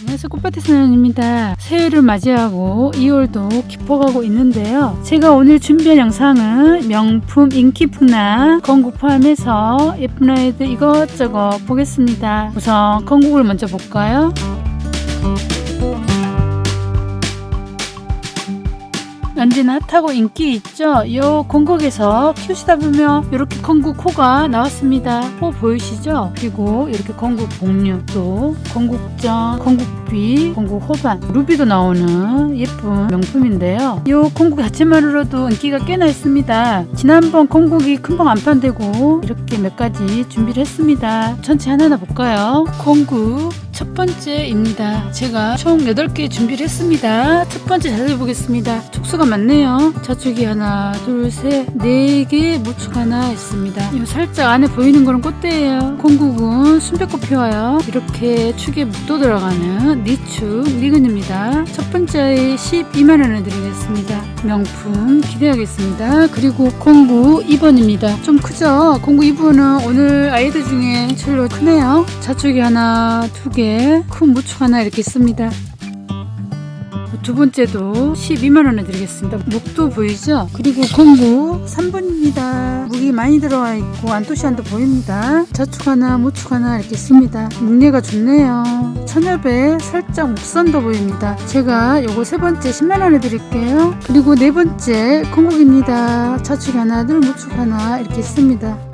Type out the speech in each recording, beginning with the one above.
안녕하세요 꽃밭의 사연입니다. 새해를 맞이하고 2월도 깊어가고 있는데요. 제가 오늘 준비한 영상은 명품 인기풍나 건국 포함해서 예쁜 아이들 이것저것 보겠습니다. 우선 건국을 먼저 볼까요? 언제나 핫하고 인기 있죠? 요 건국에서 키우시다 보면 이렇게 건국 코가 나왔습니다. 코 보이시죠? 그리고 이렇게 건국 복류 또 건국정, 건국 비, 건국 호반, 루비도 나오는 예쁜 명품인데요. 요 건국 자체만으로도 인기가 꽤나 있습니다. 지난번 건국이 금방 안 판되고 이렇게 몇 가지 준비를 했습니다. 전체 하나하나 볼까요? 건국 첫 번째입니다. 제가 총 8개 준비를 했습니다. 첫 번째 자세히 보겠습니다. 촉수가 많네요. 저쪽이 하나, 둘, 셋, 네 개 모축 하나 있습니다. 이 살짝 안에 보이는 거는 꽃대예요. 건국은 순백꽃 피워요. 이렇게 축에 묵도 들어가는 니축 니근입니다. 첫 번째 12만 원을 드리겠습니다. 명품 기대하겠습니다. 그리고 공구 2번입니다. 좀 크죠? 공구 2번은 오늘 아이들 중에 제일 크네요. 좌측이 하나, 두 개, 큰 무축 하나 이렇게 있습니다. 두 번째도 12만 원에 드리겠습니다. 목도 보이죠? 그리고 공구 3번입니다. 무기 많이 들어와 있고 안토시안도 보입니다. 좌축 하나, 모축 하나 이렇게 있습니다. 목례가 좋네요. 천엽에 살짝 목선도 보입니다. 제가 요거 세 번째 10만 원에 드릴게요. 그리고 네 번째 공국입니다. 좌축 하나, 둘, 모축 하나 이렇게 있습니다.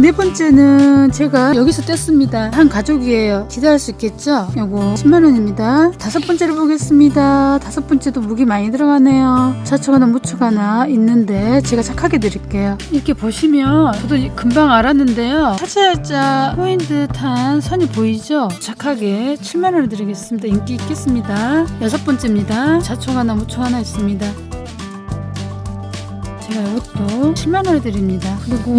네 번째는 제가 여기서 뗐습니다. 한 가족이에요. 기대할 수 있겠죠? 요거 10만원입니다. 다섯 번째를 보겠습니다. 다섯 번째도 무기 많이 들어가네요. 무축 하나 있는데 제가 착하게 드릴게요. 이렇게 보시면 저도 금방 알았는데요. 살짝살짝 꼬인 듯한 선이 보이죠? 착하게 7만원을 드리겠습니다. 인기 있겠습니다. 여섯 번째입니다. 무축 하나 있습니다. 제가 이것도 7만 원에 드립니다. 그리고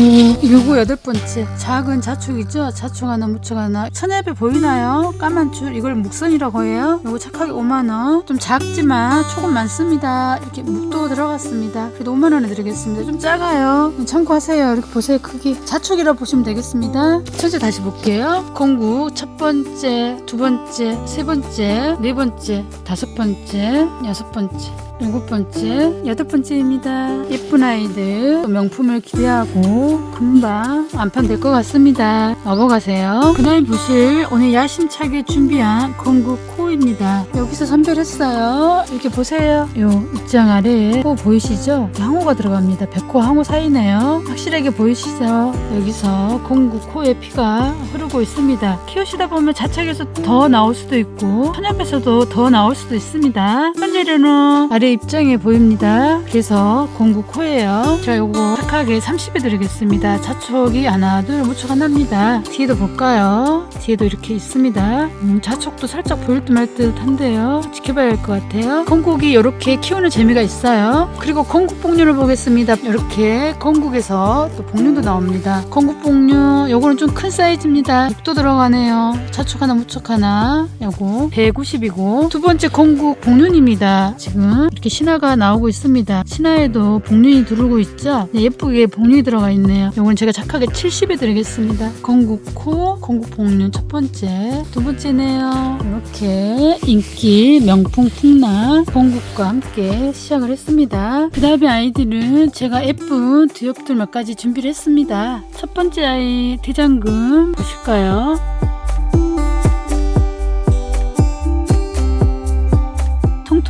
요거 여덟 번째 작은 자축이죠. 자축 하나, 무축 하나. 천엽에 보이나요? 까만 줄 이걸 묵선이라고 해요. 요거 착하게 5만 원. 좀 작지만 조금 많습니다. 이렇게 묵도 들어갔습니다. 그래도 5만 원에 드리겠습니다. 좀 작아요. 참고하세요. 이렇게 보세요. 크기. 자축이라 보시면 되겠습니다. 첫째 다시 볼게요. 공구 첫 번째, 두 번째, 세 번째, 네 번째, 다섯 번째, 여섯 번째. 일곱 번째, 여덟 번째입니다. 예쁜 아이들 명품을 기대하고 금방 완판될 것 같습니다. 넘어가세요. 그다음 보실 오늘 야심차게 준비한 건국 코입니다. 여기서 선별했어요. 이렇게 보세요. 요 입장 아래에 코 보이시죠? 항호가 들어갑니다. 백호 항호 사이네요. 확실하게 보이시죠? 여기서 건국 코에 피가 흐르고 있습니다. 키우시다 보면 자책에서 더 나올 수도 있고 천엽에서도 더 나올 수도 있습니다. 현재로는 아래 입장에 보입니다. 그래서 공구 코예요. 제가 요거 착하게 30에 드리겠습니다. 자촉이 하나, 둘, 무척 하나입니다. 뒤에도 볼까요? 뒤에도 이렇게 있습니다. 음, 자촉도 살짝 보일 듯 말 듯 한데요. 지켜봐야 할 것 같아요. 건국이 이렇게 키우는 재미가 있어요. 그리고 건국 복류를 보겠습니다. 이렇게 건국에서 또 복류도 나옵니다. 건국 복류 요거는 좀 큰 사이즈입니다. 육도 들어가네요. 자축 하나, 무척 하나. 요거 150이고 두 번째 건국 복륜입니다. 지금 이렇게 신화가 나오고 있습니다. 신화에도 복륜이 두르고 있죠? 네, 예쁘게 복륜이 들어가 있네요. 요건 제가 착하게 70에 드리겠습니다. 건국 코, 건국 복륜 첫 번째, 두 번째네요. 이렇게 인기 명품 풍나 건국과 함께 시작을 했습니다. 그 다음에 아이들은 제가 예쁜 두엽들 몇 가지 준비를 했습니다. 첫 번째 아이 대장금 보실까요?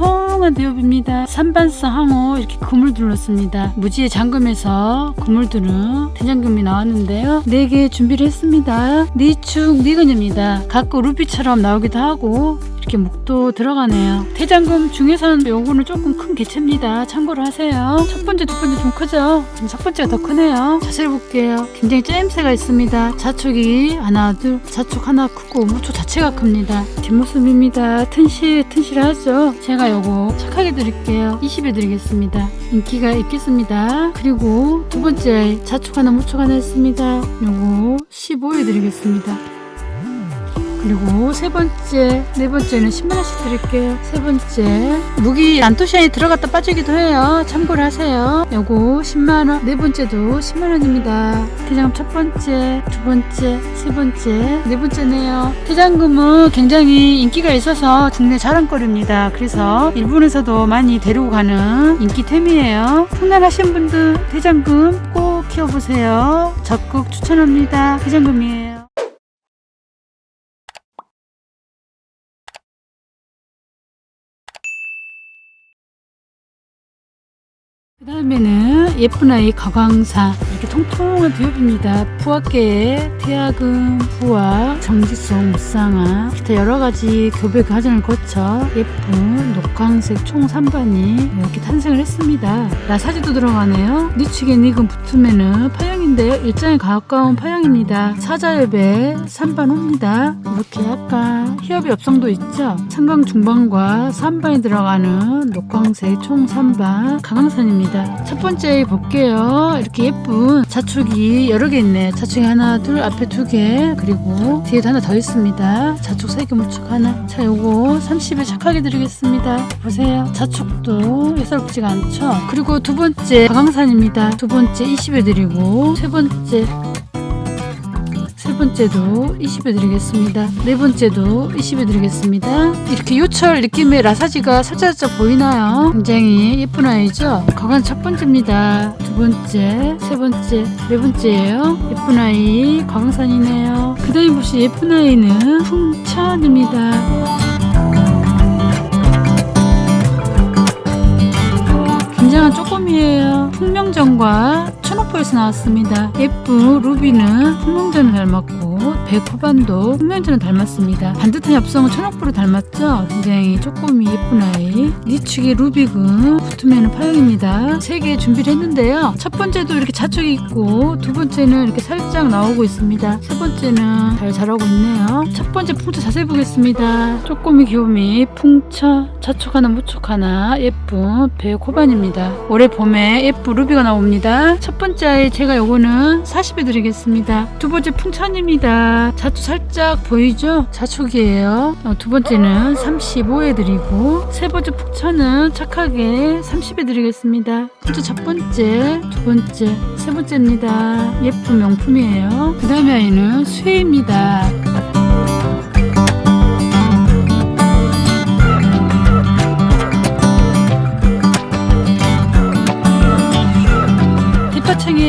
통통한 대엽입니다. 산반성 항호 이렇게 그물 둘렀습니다. 무지의 잠금에서 그물들은 대장금이 나왔는데요. 네개 준비를 했습니다. 니축 니근입니다. 각고 루비처럼 나오기도 하고 이렇게 묵도 들어가네요. 대장금 중에서는 요거는 조금 큰 개체입니다. 참고를 하세요. 첫 번째, 두 번째 좀 크죠? 첫 번째가 더 크네요. 자세히 볼게요. 굉장히 잼새가 있습니다. 자축이 하나, 둘, 자축 하나 크고 무초 자체가 큽니다. 뒷모습입니다. 튼실, 튼실하죠? 제가 요거 착하게 드릴게요. 20에 드리겠습니다. 인기가 있겠습니다. 그리고 두 번째 자축 하나, 무초 하나 있습니다. 요거 15에 드리겠습니다. 그리고 세 번째, 네 번째는 10만 원씩 드릴게요. 세 번째 무기 안토시안이 들어갔다 빠지기도 해요. 참고를 하세요. 요거 10만 원. 네 번째도 10만 원입니다. 대장금 첫 번째, 두 번째, 세 번째, 네 번째네요. 대장금은 굉장히 인기가 있어서 국내 자랑거리입니다. 그래서 일본에서도 많이 데리고 가는 인기템이에요. 풍란하신 분들 대장금 꼭 키워보세요. 적극 추천합니다. 대장금이에요. 그 다음에는 예쁜 아이 가광사 이렇게 통통한 두엽입니다. 부학계의 태아금, 부학, 정지송, 무쌍화 기타 여러 가지 교배 과정을 거쳐 예쁜 녹광색 총 3반이 이렇게 탄생을 했습니다. 나사지도 들어가네요. 니축에 니금 붙으면은 파형인데요. 일장에 가까운 파형입니다. 사자엽에 3반 옵니다. 이렇게 약간 희엽이 업성도 있죠. 상강 중반과 3반이 들어가는 녹광색 총 3반 강강산입니다. 첫 번째 볼게요. 이렇게 예쁜 자축이 여러 개 있네. 자축이 하나, 둘, 앞에 두 개, 그리고 뒤에도 하나 더 있습니다. 자축 세 개, 무축 하나. 자, 요거 30에 착하게 드리겠습니다. 보세요. 자축도 예사롭지가 않죠. 그리고 두 번째 가강산입니다. 두 번째 20에 드리고, 세 번째 세 번째도 20에 드리겠습니다. 네 번째도 20에 드리겠습니다. 이렇게 요철 느낌의 라사지가 살짝살짝 보이나요? 굉장히 예쁜 아이죠? 그건 첫 번째입니다. 두 번째, 세 번째, 네 번째예요. 예쁜 아이 광산이네요. 그 다음에 보시 예쁜 아이는 풍천입니다. 굉장한 쪼꼬미예요. 풍명전과 천옥포에서 나왔습니다. 예쁜 루비는 풍명전을 닮았고 백호반도 풍명전을 닮았습니다. 반듯한 엽성은 천옥포를 닮았죠. 굉장히 쪼꼬미 예쁜 아이. 니축이 루비군 붙으면 파형입니다. 세 개 준비를 했는데요. 첫 번째도 이렇게 자축이 있고 두 번째는 이렇게 살짝 나오고 있습니다. 세 번째는 잘 자라고 있네요. 첫 번째 풍차 자세히 보겠습니다. 쪼꼬미 귀요미 풍차 자축 하나 무축 하나 예쁜 백호반입니다. 올해 봄에 예쁜 루비가 나옵니다. 첫 번째 제가 요거는 40에 드리겠습니다. 두 번째 풍천입니다. 자축 살짝 보이죠? 자축이에요. 어, 두 번째는 35에 드리고 세 번째 풍천은 착하게 30에 드리겠습니다. 풍천 첫 번째, 두 번째, 세 번째입니다. 예쁜 명품이에요. 그 다음에 아이는 수혜입니다.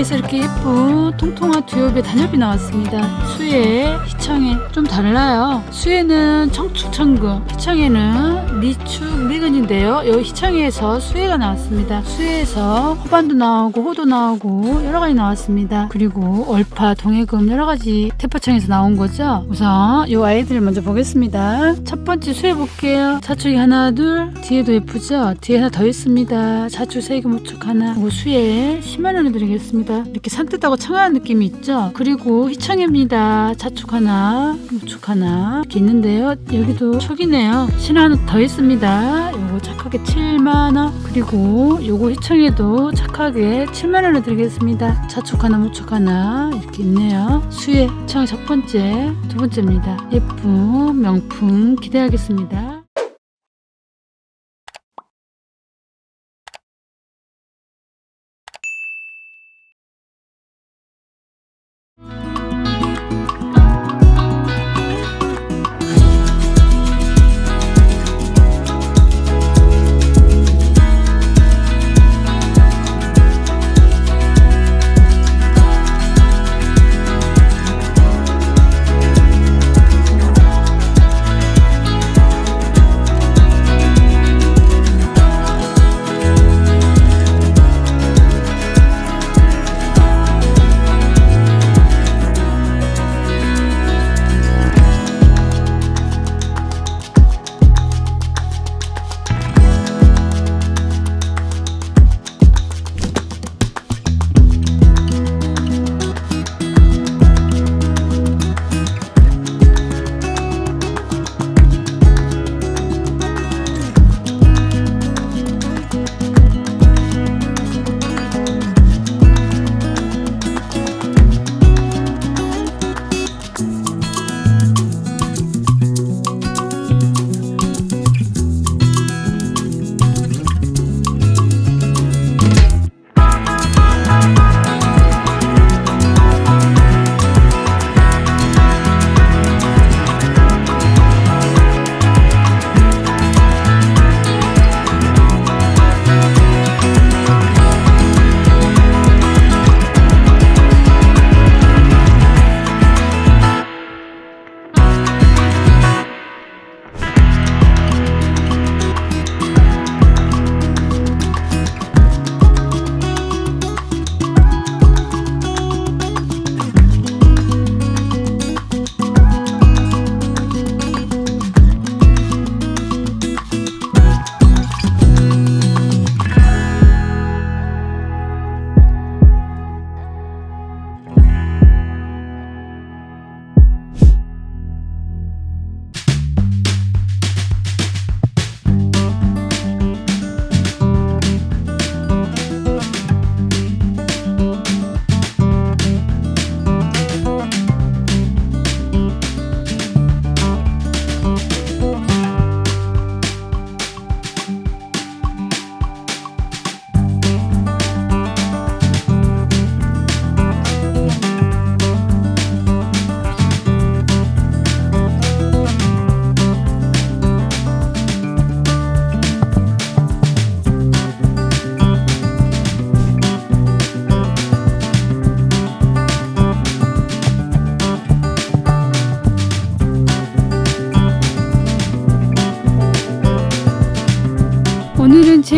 뒷파창에서 이렇게 예쁜 통통한 두엽의 단엽이 나왔습니다. 수에, 희청에 좀 달라요. 수에는 청축천금, 희청에는 니축, 미근인데요. 여기 희청에서 수에가 나왔습니다. 수에에서 호반도 나오고 호도 나오고 여러 가지 나왔습니다. 그리고 얼파, 동해금 여러 가지 대파청에서 나온 거죠. 우선 이 아이들을 먼저 보겠습니다. 첫 번째 수에 볼게요. 자축이 하나, 둘, 뒤에도 예쁘죠? 뒤에 하나 더 있습니다. 자축 세개 무축 하나. 그리고 수에 10만 원을 드리겠습니다. 이렇게 산뜻하고 청아한 느낌이 있죠? 그리고 희청입니다. 자축 하나, 무축 하나 이렇게 있는데요. 여기도 촉이네요. 신 하나 더 있습니다. 요거 착하게 7만 원. 그리고 요거 희청에도 착하게 7만 원을 드리겠습니다. 자축 하나, 무축 하나 이렇게 있네요. 수의 희청 첫 번째, 두 번째입니다. 예쁜 명품 기대하겠습니다.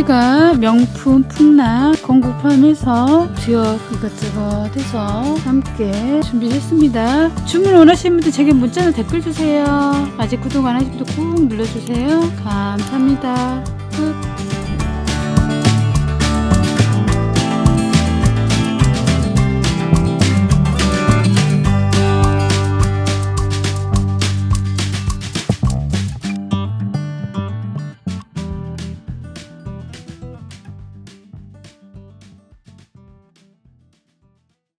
제가 명품 풍락 건국 포함해서 주역 이것저것 해서 함께 준비했습니다. 주문 원하시는 분들 제게 문자나 댓글 주세요. 아직 구독 안 하신 분들 꾹 눌러주세요. 감사합니다. 끝.